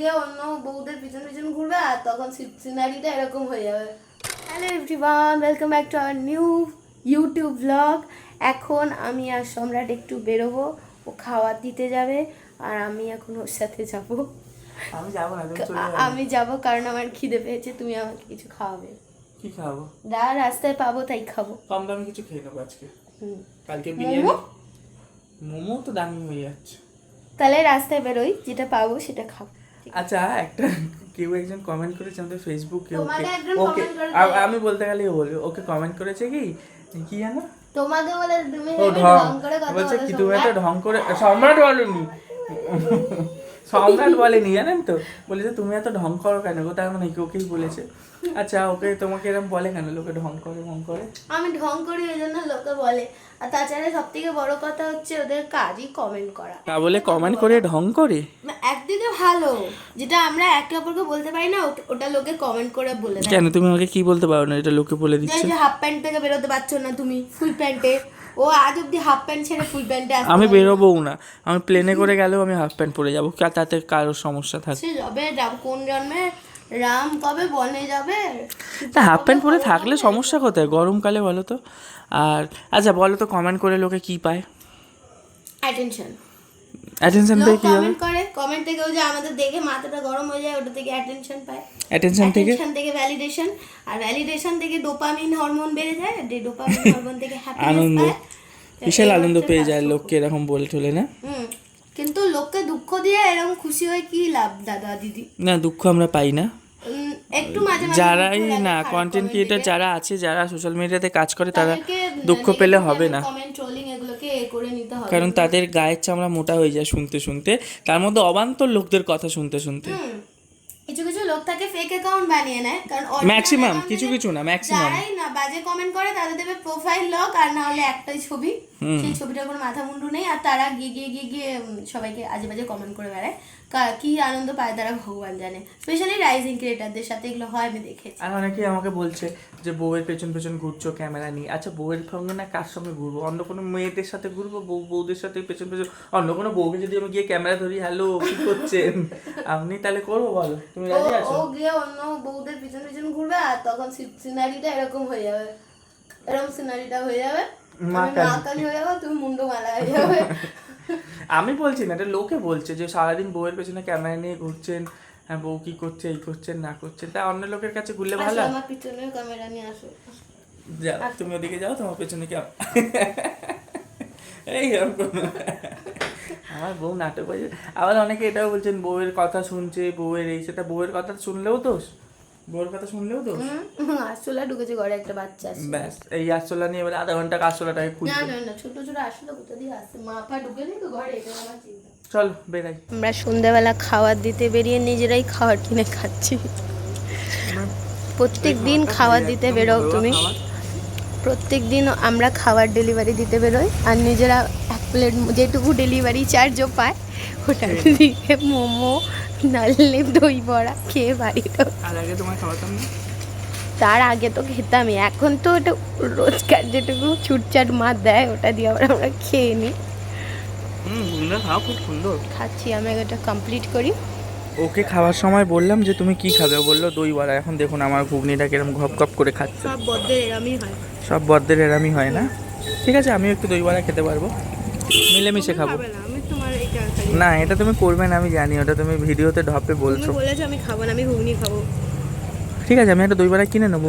গিয়ে অন্য বউদের পিছন পিছন ঘুরবে আর তখন সিনারিটা এরকম হয়ে যাবে। Hello everyone welcome back to our new YouTube blog এখন আমি আর সম্রাট একটু বেরোবো ও খাবার দিতে যাবে আর আমি এখন ওর সাথে যাব। আমি যাব না আমি যাব কারণ আমার খিদে পেয়েছে তুমি আমাকে কিছু খাওয়াবে। কি খাব যা রাস্তায় পাবো তাই খাব। কম দামে কিছু খেয়ে নেব আজকে। কালকে? বিরিয়ানি। মোমো তো দামি হয়ে যাচ্ছে। তাহলে রাস্তায় বেরোই যেটা পাবো সেটা খাব। আচ্ছা একটা কেউ একজন কমেন্ট করেছে আমাদের ফেসবুকে ওকে আমি বলতে গেলে বলব ওকে কমেন্ট করেছে কি? কি জানো? তোমাকে বলে তুমি ও ঢং করে কথা বলছে কি তুমি। একটা ঢং করে সম্রাট বলেনি সম্রাট বলেনি জানেন তো? বলেছে তুমি এত ঢং করো কেন? গো তার মানে কি ওকেই বলেছে। আচ্ছা ওকে তোমাকে এরকম বলে কেন লোকে ঢং করে ঢং করে? আমি ঢং করি ওই জন্য লোকে বলে। আর তাছাড়া সব থেকে বড় কথা হচ্ছে ওদের কাজই কমেন্ট করা। তা বলে কমেন্ট করে ঢং করে? একদিকে ভালো যেটা আমরা একে অপরকে বলতে পারি না ওটা- ওটা লোকে কমেন্ট করে বলে দেয়। কেন তুমি আমাকে কি বলতে পারো না? এটা লোকে বলে দিচ্ছে। যে হাফ প্যান্ট থেকে বেরোতে পারছ না তুমি ফুল প্যান্টে। ও আজ অব্দি হাফ প্যান্ট ছেড়ে ফুল প্যান্টে আসতে আমি। বেরোবও না। আমি প্লেনে করে গেলেও আমি হাফ প্যান্ট পরে যাব। তাতে কারোর সমস্যা থাকবে সে যবে কোন জন্মে? রাম কবে বনে যাবে? তা হাফ প্যান্ট পরে থাকলে সমস্যা কোথায়? গরমকালে বলো তো। আর আচ্ছা বলো তো কমেন্ট করে লোকে কি পায়? অ্যাটেনশন অ্যাটেনশন পেয়ে কি হবে কমেন্ট করে কমেন্ট থেকে যে আমাদের দেখে মাথাটা গরম হয়ে যায় ওটা থেকে অ্যাটেনশন পায়। অ্যাটেনশন থেকে? অ্যাটেনশন থেকে ভ্যালিডেশন আর ভ্যালিডেশন থেকে ডোপামিন হরমোন বেড়ে যায় ডোপামিন হরমোন থেকে হ্যাপিনেস আনন্দ। পায় বিশাল আনন্দ পেয়ে যায়। লোককে এরকম বলে টলে না? কিন্তু লোককে দুঃখ দিয়ে এরকম খুশি হয়ে কি লাভ দাদা দিদি? না দুঃখ আমরা পাই না। একটু মাঝে মাঝে যারাই না কন্টেন্ট ক্রিয়েটার যারা আছে যারা সোশ্যাল মিডিয়াতে কাজ করে তারা দুঃখ পেলে হবে না। এ হবে কারণ তাদের গায়ের চামড়া মোটা হয়ে যায় শুনতে শুনতে। তার মধ্যে অবান্তর লোকদের কথা শুনতে শুনতে। কিছু কিছু লোক থাকে ফেক অ্যাকাউন্ট বানিয়ে নেয় কারণ ম্যাক্সিমাম কিছু কিছু না ম্যাক্সিমাম যারাই না বাজে কমেন্ট করে তাদের দেবে প্রোফাইল লক আর না হলে একটাই ছবি। সেই ছবিটার কোনো মাথা মুন্ডু নেই আর তারা গিয়ে গিয়ে গিয়ে গিয়ে সবাইকে আজে বাজে কমেন্ট করে বেড়ায়। কা- আনন্দ পায় তারা ভগবান জানে। স্পেশালি রাইজিং ক্রিয়েটারদের সাথে এগুলো হয় আমি দেখেছি। আর অনেকেই আমাকে বলছে যে বউয়ের পেছন পেছন ঘুরছো ক্যামেরা নিয়ে। আচ্ছা বউয়ের সঙ্গে না কার সঙ্গে ঘুরবো? অন্য কোনো মেয়েদের সাথে ঘুরবো? বউ বউদের সাথে পেছন পেছন? অন্য কোনো বউকে যদি আমি গিয়ে ক্যামেরা ধরি হ্যালো কি করছেন? আপনি তাহলে করব বলো? তুমি রাজি আছো? ও গিয়ে অন্য বউদের পিছন পিছন ঘুরবে আর তখন সিনারিটা এরকম হয়ে যাবে। এরকম সিনারিটা হয়ে যাবে। মা কালী। হয়ে যাব তুমি মুন্ডু মালা হয়ে যাবে। আমি বলছি না এটা লোকে বলছে যে সারাদিন বউয়ের পেছনে ক্যামেরা নিয়ে ঘুরছেন হ্যাঁ বউ কি করছে এই করছেন না করছেন তা অন্য লোকের কাছে ঘুরলে ভালো? আমার পিছনে ক্যামেরা নিয়ে আসো। যাও তুমি ওদিকে যাও তোমার পেছনে কি এই আমার বউ নাটক আবার অনেকে এটাও বলছেন বউয়ের কথা শুনছে বউয়ের এই সেটা বউয়ের কথা শুনলেও দোষ। বউয়ের কথা শুনলেও দোষ? আরশোলা ঢুকেছে ঘরে একটা বাচ্চা ব্যাস এই আরশোলা নিয়ে এবার আধা ঘণ্টা আরশোলাটাকে না না না ছোট ছোট আসলে কোথা দিয়ে আসছে মা পা ঢুকে নেই তো ঘরে এটা আমার চিন্তা। চলো বেরাই। আমরা সন্ধ্যাবেলা খাবার দিতে বেরিয়ে নিজেরাই খাবার কিনে খাচ্ছি। প্রত্যেক দিন খাবার দিতে বেরোও তুমি। প্রত্যেক দিন আমরা খাবার ডেলিভারি দিতে বেরোই আর নিজেরা এক প্লেট যেটুকু ডেলিভারি চার্জও পায় ওটা দিয়ে মোমো নালে দই বড়া খেয়ে বাড়ি ঢোক। আর আগে তোমার খাওয়াতাম না? তার আগে তো খেতামই। এখন তো ওটা রোজকার যেটুকু ছুটচাট মাছ দেয় ওটা দিয়ে আবার আমরা খেয়ে নিই। হুম খাও খুব সুন্দর। খাচ্ছি আমি এটা কমপ্লিট করি। ওকে খাওয়ার সময় বললাম যে তুমি কি খাবে? ও বলল দই বড়া। এখন দেখুন আমার ঘুগনিটা কিরম ঘপ ঘপ করে খাচ্ছে। সব বদ্ধের এরমই হয়। সব বদ্দের এরামই হয় না। ঠিক আছে আমিও একটু দই বড়া খেতে পারব। মিলেমিশে খাব। খাবে না এটা তুমি করবে না আমি জানি ওটা তুমি ভিডিওতে ঢপে বলছো। বলেছ আমি খাব না আমি ঘুগনি খাব। ঠিক আছে আমি একটা দই বড়া কিনে নেব।